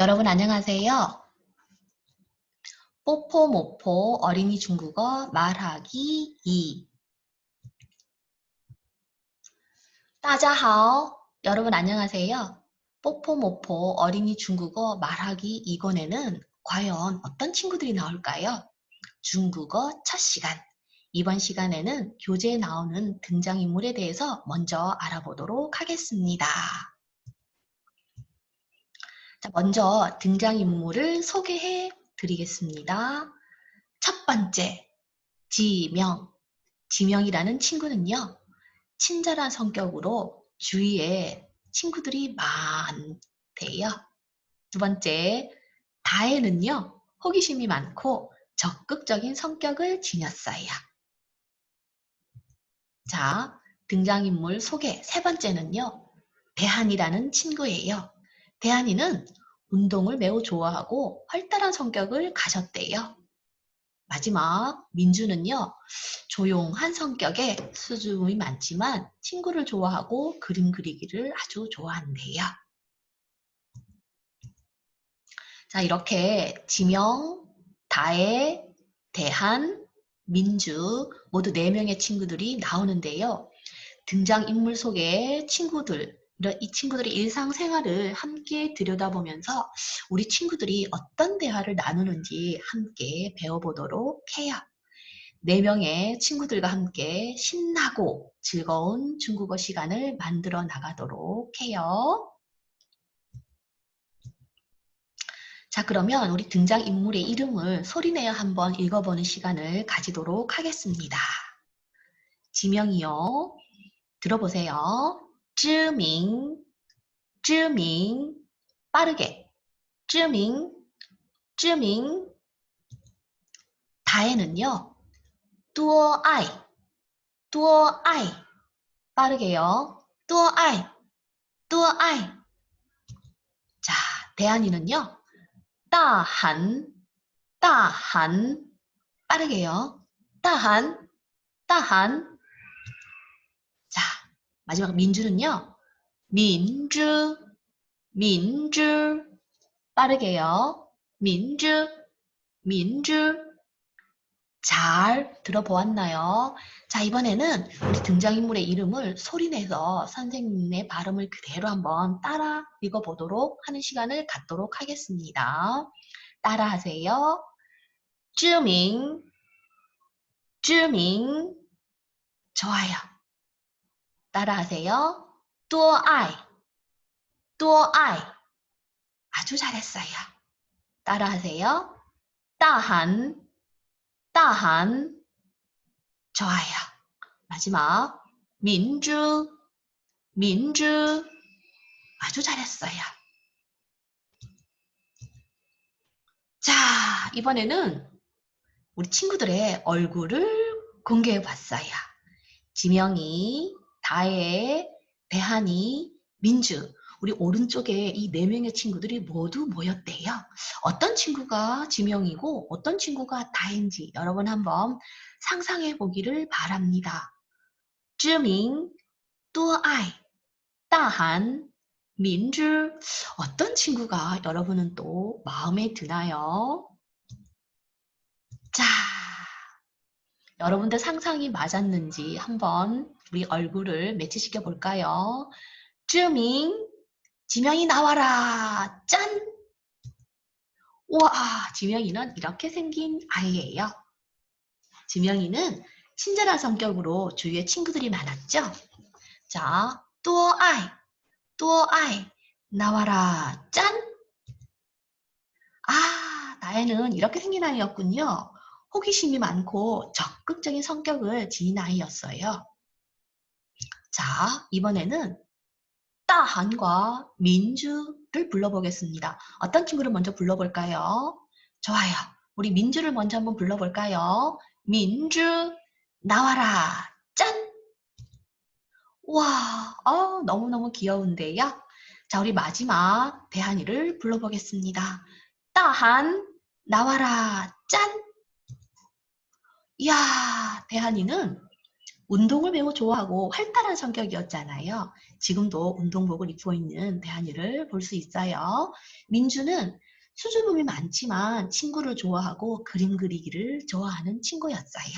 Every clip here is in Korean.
여러분 안녕하세요. 뽀뽀모포 어린이 중국어 말하기 2 따자하오 여러분 안녕하세요. 뽀뽀모포 어린이 중국어 말하기 2권에는 과연 어떤 친구들이 나올까요? 중국어 첫 시간 이번 시간에는 교재에 나오는 등장인물에 대해서 먼저 알아보도록 하겠습니다. 자, 먼저 등장인물을 소개해 드리겠습니다. 첫 번째, 지명. 지명이라는 친구는요, 친절한 성격으로 주위에 친구들이 많대요. 두 번째, 다혜는요, 호기심이 많고 적극적인 성격을 지녔어요. 자, 등장인물 소개 세 번째는요, 대한이라는 친구예요. 대한이는 운동을 매우 좋아하고 활달한 성격을 가졌대요. 마지막 민주는요. 조용한 성격에 수줍음이 많지만 친구를 좋아하고 그림 그리기를 아주 좋아한대요. 자 이렇게 지명, 다혜, 대한, 민주 모두 4명의 친구들이 나오는데요. 등장인물 속의 친구들 이 친구들의 일상생활을 함께 들여다보면서 우리 친구들이 어떤 대화를 나누는지 함께 배워보도록 해요. 네 명의 친구들과 함께 신나고 즐거운 중국어 시간을 만들어 나가도록 해요. 자 그러면 우리 등장인물의 이름을 소리내어 한번 읽어보는 시간을 가지도록 하겠습니다. 지명이요. 들어보세요. 쯔밍, 쯔밍, 빠르게, 쯔밍, 쯔밍. 다에는요, 뚜어 아이, 뚜어 아이, 빠르게요, 뚜어 아이, 뚜어 아이. 자, 대한이는요, 따한, 따한, 빠르게요, 따한, 따한. 마지막 민주는요. 민주, 민주. 빠르게요. 민주, 민주. 잘 들어보았나요? 자, 이번에는 우리 등장인물의 이름을 소리내서 선생님의 발음을 그대로 한번 따라 읽어보도록 하는 시간을 갖도록 하겠습니다. 따라하세요. 쯔밍, 쯔밍, 좋아요. 따라하세요. 또 아이, 또 아이. 아주 잘했어요. 따라하세요. 따한, 따한. 좋아요. 마지막, 민주, 민주. 아주 잘했어요. 자, 이번에는 우리 친구들의 얼굴을 공개해 봤어요. 지명이, 다혜, 대한이, 민주 우리 오른쪽에 이 네 명의 친구들이 모두 모였대요. 어떤 친구가 지명이고 어떤 친구가 다인지 여러분 한번 상상해 보기를 바랍니다. 쯔밍, 또아이, 다한, 민주 어떤 친구가 여러분은 또 마음에 드나요? 자, 여러분들 상상이 맞았는지 한번 우리 얼굴을 매치시켜 볼까요? 쯔밍, 지명이 나와라. 짠! 우와, 지명이는 이렇게 생긴 아이예요. 지명이는 친절한 성격으로 주위에 친구들이 많았죠? 자, 또 아이, 또 아이, 나와라. 짠! 아, 나에는 이렇게 생긴 아이였군요. 호기심이 많고 적극적인 성격을 지닌 아이였어요. 자, 이번에는 따한과 민주를 불러보겠습니다. 어떤 친구를 먼저 불러볼까요? 좋아요. 우리 민주를 먼저 한번 불러볼까요? 민주, 나와라. 짠! 와, 어, 너무너무 귀여운데요? 자, 우리 마지막 대한이를 불러보겠습니다. 따한, 나와라. 짠! 이야, 대한이는 운동을 매우 좋아하고 활달한 성격이었잖아요. 지금도 운동복을 입고 있는 대한이를 볼 수 있어요. 민주는 수줍음이 많지만 친구를 좋아하고 그림 그리기를 좋아하는 친구였어요.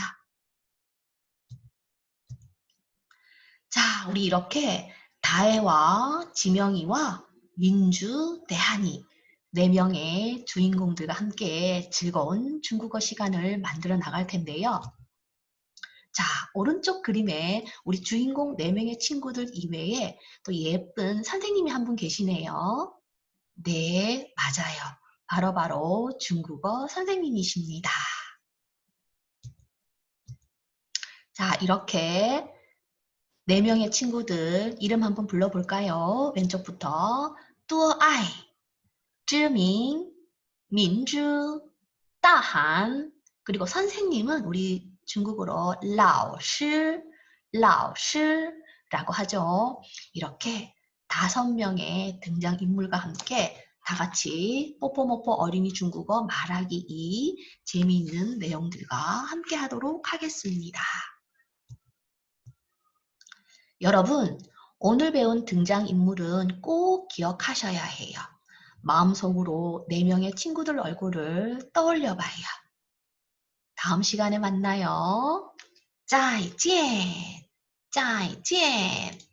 자, 우리 이렇게 다혜와 지명이와 민주, 대한이 네 명의 주인공들과 함께 즐거운 중국어 시간을 만들어 나갈 텐데요. 자, 오른쪽 그림에 우리 주인공 네명의 친구들 이외에 또 예쁜 선생님이 한 분 계시네요. 네, 맞아요. 바로바로 중국어 선생님이십니다. 자, 이렇게 네 명의 친구들 이름 한번 불러볼까요? 왼쪽부터 뚜아이, 쯔밍, 민주, 따한 그리고 선생님은 우리 중국어로 라오시, 라오시라고 하죠. 이렇게 다섯 명의 등장인물과 함께 다 같이 뽀뽀모뽀 어린이 중국어 말하기 2 재미있는 내용들과 함께 하도록 하겠습니다. 여러분, 오늘 배운 등장인물은 꼭 기억하셔야 해요. 마음속으로 네 명의 친구들 얼굴을 떠올려 봐요. 다음 시간에 만나요. 再见,再见.